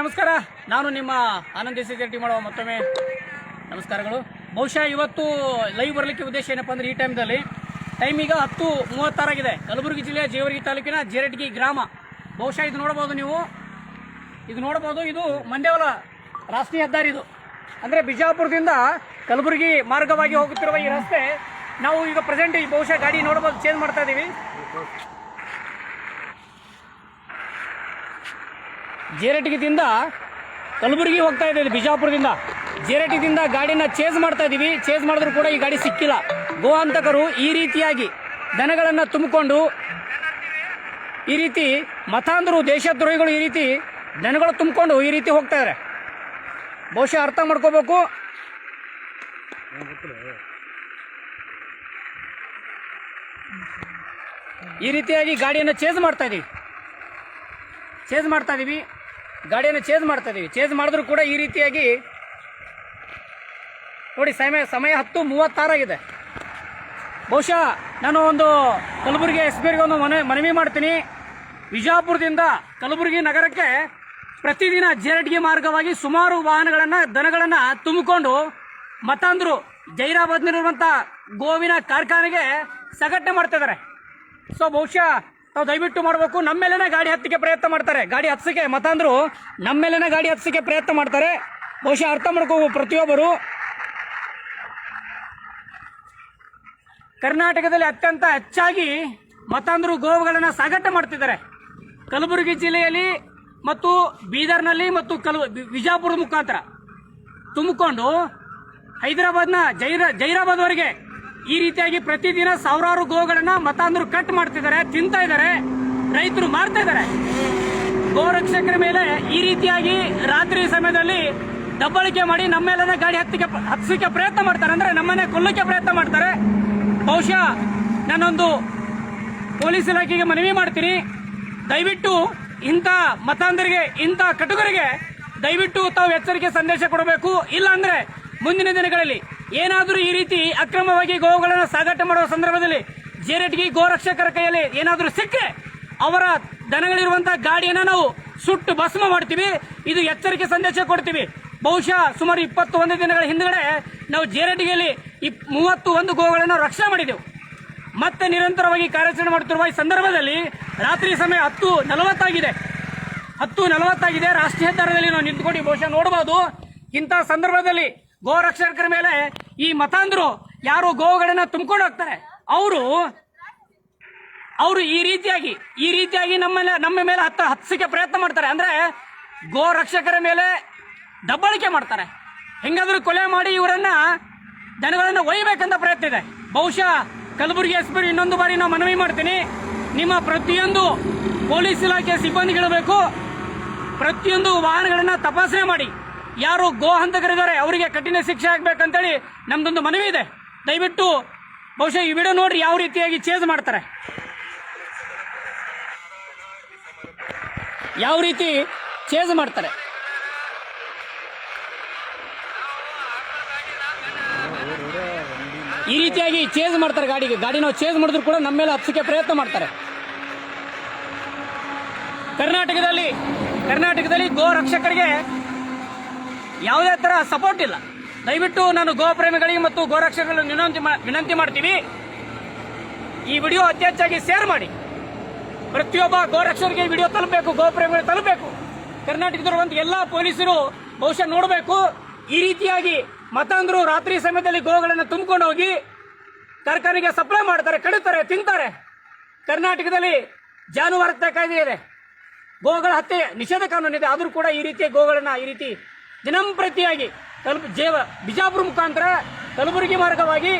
ನಮಸ್ಕಾರ. ನಾನು ನಿಮ್ಮ ಆನಂದ್ ಟಿ ಮಾಡುವ ಮತ್ತೊಮ್ಮೆ. ನಮಸ್ಕಾರಗಳು. ಬಹುಶಃ ಇವತ್ತು ಲೈವ್ ಬರಲಿಕ್ಕೆ ಉದ್ದೇಶ ಏನಪ್ಪ ಅಂದ್ರೆ ಈ ಟೈಮ್ದಲ್ಲಿ ಟೈಮ್ ಈಗ ಹತ್ತು ಮೂವತ್ತಾರಾಗಿದೆ ಕಲಬುರಗಿ ಜಿಲ್ಲೆಯ ಜೇವರ್ಗಿ ತಾಲೂಕಿನ ಜೇರಟ್ಗಿ ಗ್ರಾಮ. ಬಹುಶಃ ಇದು ನೋಡಬಹುದು ನೀವು. ಇದು ನೋಡಬಹುದು, ಇದು ಮಂಡ್ಯವಲ ರಾಷ್ಟ್ರೀಯ ಹೆದ್ದಾರಿ ಇದು. ಅಂದ್ರೆ ಬಿಜಾಪುರದಿಂದ ಕಲಬುರಗಿ ಮಾರ್ಗವಾಗಿ ಹೋಗುತ್ತಿರುವ ಈ ರಸ್ತೆ ನಾವು ಈಗ ಪ್ರೆಸೆಂಟ್ ಈ ಬಹುಶಃ ಗಾಡಿ ನೋಡಬಹುದು ಚೇಂಜ್ ಮಾಡ್ತಾ ಇದ್ದೀವಿ ಜೇರಟಗಿದಿಂದ ಕಲಬುರಗಿ ಹೋಗ್ತಾ ಇದೆ ಬಿಜಾಪುರದಿಂದ. ಜೇರಟಿದಿಂದ ಗಾಡಿನ ಚೇಸ್ ಮಾಡ್ತಾ ಇದೀವಿ. ಚೇಸ್ ಮಾಡಿದ್ರು ಕೂಡ ಈ ಗಾಡಿ ಸಿಕ್ಕಿಲ್ಲ. ಗೋಹಂತಕರು ಈ ರೀತಿಯಾಗಿ ದನಗಳನ್ನು ತುಂಬಿಕೊಂಡು ಈ ರೀತಿ ಮತಾಂಧರು, ದೇಶದ್ರೋಹಿಗಳು ಈ ರೀತಿ ದನಗಳು ತುಂಬಿಕೊಂಡು ಈ ರೀತಿ ಹೋಗ್ತಾ ಇದ್ದಾರೆ ಬಹುಶಃ ಅರ್ಥ ಮಾಡ್ಕೋಬೇಕು. ಈ ರೀತಿಯಾಗಿ ಗಾಡಿಯನ್ನು ಚೇಂಜ್ ಮಾಡ್ತಾ ಇದ್ದೀವಿ ಚೇಂಜ್ ಮಾಡ್ತಾ ಇದೀವಿ. ಗಾಡಿಯನ್ನು ಚೇಂಜ್ ಮಾಡ್ತಾ ಇದ್ದೀವಿ ಚೇಂಜ್ ಮಾಡಿದ್ರು ಕೂಡ ಈ ರೀತಿಯಾಗಿ ನೋಡಿ, ಸಮಯ ಸಮಯ ಹತ್ತು ಮೂವತ್ತಾರಾಗಿದೆ ಬಹುಶಃ ನಾನು ಒಂದು ಕಲಬುರಗಿ ಎಸ್ ಪಿ ಒಂದು ಮನೆ, ಮನವಿ ಮಾಡ್ತೀನಿ. ವಿಜಾಪುರದಿಂದ ಕಲಬುರಗಿ ನಗರಕ್ಕೆ ಪ್ರತಿದಿನ ಜೇರಟ್ಗಿ ಮಾರ್ಗವಾಗಿ ಸುಮಾರು ವಾಹನಗಳನ್ನು, ದನಗಳನ್ನು ತುಂಬಿಕೊಂಡು ಮತ್ತಂದ್ರು ಜೈರಾಬಾದ್ನಲ್ಲಿರುವಂಥ ಗೋವಿನ ಕಾರ್ಖಾನೆಗೆ ಸಗಟನೆ ಮಾಡ್ತಾ ಇದ್ದಾರೆ. ಸೊ ಬಹುಶಃ ನಾವು ದಯವಿಟ್ಟು ಮಾಡಬೇಕು. ನಮ್ಮ ಮೇಲೇನೆ ಗಾಡಿ ಹತ್ತಿಗೆ ಪ್ರಯತ್ನ ಮಾಡ್ತಾರೆ. ಗಾಡಿ ಹತ್ಸಕ್ಕೆ ನಮ್ಮ ಮೇಲೇನೆ ಗಾಡಿ ಹತ್ಸಕ್ಕೆ ಪ್ರಯತ್ನ ಮಾಡ್ತಾರೆ. ಬಹುಶಃ ಅರ್ಥ ಮಾಡ್ಕೋಬೋದು ಪ್ರತಿಯೊಬ್ಬರು. ಕರ್ನಾಟಕದಲ್ಲಿ ಅತ್ಯಂತ ಹೆಚ್ಚಾಗಿ ಮತ್ತಂದ್ರು ಗೋವುಗಳನ್ನು ಸಾಗಾಟ ಮಾಡ್ತಿದ್ದಾರೆ. ಕಲಬುರಗಿ ಜಿಲ್ಲೆಯಲ್ಲಿ ಮತ್ತು ಬೀದರ್ನಲ್ಲಿ ಮತ್ತು ಕಲ್ ವಿಜಾಪುರದ ಮುಖಾಂತರ. ತುಂಬಿಕೊಂಡು ಹೈದರಾಬಾದ್ನ ಜೈರ, ಜೈರಾಬಾದ್ವರೆಗೆ ಈ ರೀತಿಯಾಗಿ ಪ್ರತಿದಿನ ಸಾವಿರಾರು ಗೋಗಳನ್ನ ಮತಾಂಧರು ಕಟ್ ಮಾಡ್ತಿದ್ದಾರೆ, ತಿಂತಾ ಇದ್ದಾರೆ, ರೈತರು ಮಾರ್ತಾ ಇದ್ದಾರೆ. ಗೋರಕ್ಷಕರ ಮೇಲೆ ಈ ರೀತಿಯಾಗಿ ರಾತ್ರಿ ಸಮಯದಲ್ಲಿ ದಬ್ಬಳಿಕೆ ಮಾಡಿ ನಮ್ಮೆಲ್ಲನ ಗಾಡಿ ಹತ್ತಿಗೆ ಹತ್ಸಕ್ಕೆ ಪ್ರಯತ್ನ ಮಾಡ್ತಾರೆ. ಅಂದ್ರೆ ನಮ್ಮನ್ನೇ ಕೊಲ್ಲಕ್ಕೆ ಪ್ರಯತ್ನ ಮಾಡ್ತಾರೆ. ಬಹುಶಃ ನಾನೊಂದು ಪೊಲೀಸ್ ಇಲಾಖೆಗೆ ಮನವಿ ಮಾಡ್ತೀನಿ. ದಯವಿಟ್ಟು ಇಂಥ ಮತಾಂಧರಿಗೆ, ಇಂಥ ಕಟುಕರಿಗೆ ದಯವಿಟ್ಟು ತಾವು ಎಚ್ಚರಿಕೆ ಸಂದೇಶ ಕೊಡಬೇಕು. ಇಲ್ಲ ಅಂದ್ರೆ ಮುಂದಿನ ದಿನಗಳಲ್ಲಿ ಏನಾದರೂ ಈ ರೀತಿ ಅಕ್ರಮವಾಗಿ ಗೋವುಗಳನ್ನು ಸಾಗಾಟ ಮಾಡುವ ಸಂದರ್ಭದಲ್ಲಿ ಜೇರಟ್ಗಿ ಗೋರಕ್ಷಕರ ಕೈಯಲ್ಲಿ ಏನಾದರೂ ಸಿಕ್ಕರೆ ಅವರ ದನಗಳಿರುವಂತಹ ಗಾಡಿಯನ್ನು ನಾವು ಸುಟ್ಟು ಭಸ್ಮ ಮಾಡ್ತೀವಿ. ಇದು ಎಚ್ಚರಿಕೆ ಸಂದೇಶ ಕೊಡ್ತೀವಿ. ಬಹುಶಃ ಸುಮಾರು ಇಪ್ಪತ್ತು ಒಂದು ದಿನಗಳ ಹಿಂದ್ಗಡೆ ನಾವು ಜೇರಟಿಗೆಯಲ್ಲಿ ಇಪ್ ಮೂವತ್ತು ಒಂದು ಗೋಗಳನ್ನು ರಕ್ಷಣೆ ಮಾಡಿದೆವು. ಮತ್ತೆ ನಿರಂತರವಾಗಿ ಕಾರ್ಯಾಚರಣೆ ಮಾಡುತ್ತಿರುವ ಈ ಸಂದರ್ಭದಲ್ಲಿ ರಾತ್ರಿ ಸಮಯ ಹತ್ತು ನಲವತ್ತಾಗಿದೆ. ಹತ್ತು ನಲವತ್ತಾಗಿದೆ. ರಾಷ್ಟ್ರೀಯ ಹೆದ್ದಾರದಲ್ಲಿ ನಾವು ನಿಂತ್ಕೊಂಡು ಬಹುಶಃ ನೋಡಬಹುದು ಇಂತಹ ಸಂದರ್ಭದಲ್ಲಿ ಗೋ ರಕ್ಷಕರ ಮೇಲೆ ಈ ಮತಾಂಧರು ಯಾರು ಗೋವುಗಳನ್ನ ತುಂಬಿಕೊಂಡು ಹೋಗ್ತಾರೆ. ಅವರು ಅವರು ಈ ರೀತಿಯಾಗಿ ಈ ರೀತಿಯಾಗಿ ನಮ್ಮ ನಮ್ಮ ಮೇಲೆ ಹತ್ತ ಹತ್ಸಕ್ಕೆ ಪ್ರಯತ್ನ ಮಾಡ್ತಾರೆ. ಅಂದ್ರೆ ಗೋ ರಕ್ಷಕರ ಮೇಲೆ ದಬ್ಬಳಿಕೆ ಮಾಡ್ತಾರೆ. ಹೆಂಗಾದ್ರೂ ಕೊಲೆ ಮಾಡಿ ಇವರನ್ನ ದನಗಳನ್ನ ಒಯ್ಯಬೇಕಂತ ಪ್ರಯತ್ನ ಇದೆ. ಬಹುಶಃ ಕಲಬುರಗಿ ಎಸ್ ಪಿ ಇನ್ನೊಂದು ಬಾರಿ ನಾವು ಮನವಿ ಮಾಡ್ತೀನಿ. ನಿಮ್ಮ ಪ್ರತಿಯೊಂದು ಪೊಲೀಸ್ ಇಲಾಖೆ ಸಿಬ್ಬಂದಿಗಳು ಬೇಕು ಪ್ರತಿಯೊಂದು ವಾಹನಗಳನ್ನ ತಪಾಸಣೆ ಮಾಡಿ. ಯಾರು ಗೋ ಹಂತಕರಿದ್ದಾರೆ ಅವರಿಗೆ ಕಠಿಣ ಶಿಕ್ಷೆ ಆಗ್ಬೇಕಂತೇಳಿ ನಮ್ದೊಂದು ಮನವಿ ಇದೆ. ದಯವಿಟ್ಟು ಬಹುಶಃ ಈ ವಿಡಿಯೋ ನೋಡ್ರಿ ಯಾವ ರೀತಿಯಾಗಿ ಚೇಂಜ್ ಮಾಡ್ತಾರೆ. ಯಾವ ರೀತಿ ಚೇಂಜ್ ಮಾಡ್ತಾರೆ. ಈ ರೀತಿಯಾಗಿ ಚೇಂಜ್ ಮಾಡ್ತಾರೆ ಗಾಡಿಗೆ. ಗಾಡಿ ನಾವು ಚೇಂಜ್ ಮಾಡಿದ್ರು ಕೂಡ ನಮ್ಮ ಮೇಲೆ ಹತ್ತಕ್ಕೆ ಪ್ರಯತ್ನ ಮಾಡ್ತಾರೆ. ಕರ್ನಾಟಕದಲ್ಲಿ ಕರ್ನಾಟಕದಲ್ಲಿ ಗೋ ರಕ್ಷಕರಿಗೆ ಯಾವುದೇ ತರ ಸಪೋರ್ಟ್ ಇಲ್ಲ. ದಯವಿಟ್ಟು ನಾನು ಗೋಪ್ರೇಮಿಗಳಿಗೆ ಮತ್ತು ಗೋರಕ್ಷಕರಿಗೆ ವಿನಂತಿ ವಿನಂತಿ ಮಾಡ್ತೀವಿ ಈ ವಿಡಿಯೋ ಅತಿ ಹೆಚ್ಚಾಗಿ ಶೇರ್ ಮಾಡಿ. ಪ್ರತಿಯೊಬ್ಬ ಗೋರಕ್ಷಕರಿಗೆ ವಿಡಿಯೋ ತಲುಪಬೇಕು ಗೋ ಪ್ರೇಮಿಗಳು ತಲುಪಬೇಕು ಕರ್ನಾಟಕದಲ್ಲಿರುವಂತ ಎಲ್ಲ ಪೊಲೀಸರು ಬಹುಶಃ ನೋಡಬೇಕು. ಈ ರೀತಿಯಾಗಿ ಮತಾಂಧರು ರಾತ್ರಿ ಸಮಯದಲ್ಲಿ ಗೋಗಳನ್ನು ತುಂಬಿಕೊಂಡು ಹೋಗಿ ತರಕಾರಿಗೆ ಸಪ್ಲೈ ಮಾಡ್ತಾರೆ, ಕಡಿತಾರೆ, ತಿಂತಾರೆ. ಕರ್ನಾಟಕದಲ್ಲಿ ಜಾನುವಾರು ಕಾಯ್ದೆ ಇದೆ. ಗೋಗಳ ಹತ್ಯೆ ನಿಷೇಧ ಕಾನೂನು ಇದೆ ಆದರೂ ಕೂಡ ಈ ರೀತಿಯ ಗೋಗಳನ್ನು ಈ ರೀತಿ ದಿನಂಪ್ರತಿಯಾಗಿ ತಲುಪ, ಜೇವ, ಬಿಜಾಪುರ ಮುಖಾಂತರ ಕಲಬುರಗಿ ಮಾರ್ಗವಾಗಿ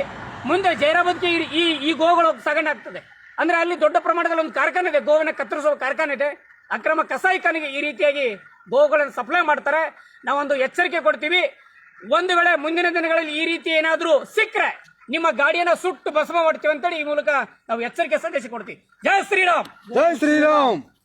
ಮುಂದೆ ಜೈರಾಬಾದ್ಗೆ ಈ- ಈ ಗೋಗಳು ಸಾಗಣೆ ಆಗ್ತದೆ. ಅಂದ್ರೆ ಅಲ್ಲಿ ದೊಡ್ಡ ಪ್ರಮಾಣದಲ್ಲಿ ಒಂದು ಕಾರ್ಖಾನೆ ಇದೆ, ಗೋವಿನ ಕತ್ತರಿಸುವ ಕಾರ್ಖಾನೆ ಇದೆ. ಅಕ್ರಮ ಕಸಾಯಿಖಾನೆಗೆ ಈ ರೀತಿಯಾಗಿ ಗೋಗಳನ್ನು ಸಪ್ಲೈ ಮಾಡ್ತಾರೆ. ನಾವೊಂದು ಎಚ್ಚರಿಕೆ ಕೊಡ್ತೀವಿ. ಒಂದು ವೇಳೆ ಮುಂದಿನ ದಿನಗಳಲ್ಲಿ ಈ ರೀತಿ ಏನಾದರೂ ಸಿಕ್ಕರೆ ನಿಮ್ಮ ಗಾಡಿಯನ್ನ ಸುಟ್ಟು ಭಸ್ಮ ಮಾಡ್ತೀವಿ ಅಂತೇಳಿ ಈ ಮೂಲಕ ನಾವು ಎಚ್ಚರಿಕೆ ಸಂದೇಶ ಕೊಡ್ತೀವಿ. ಜಯ ಶ್ರೀರಾಮ್. ಜಯ ಶ್ರೀರಾಮ್.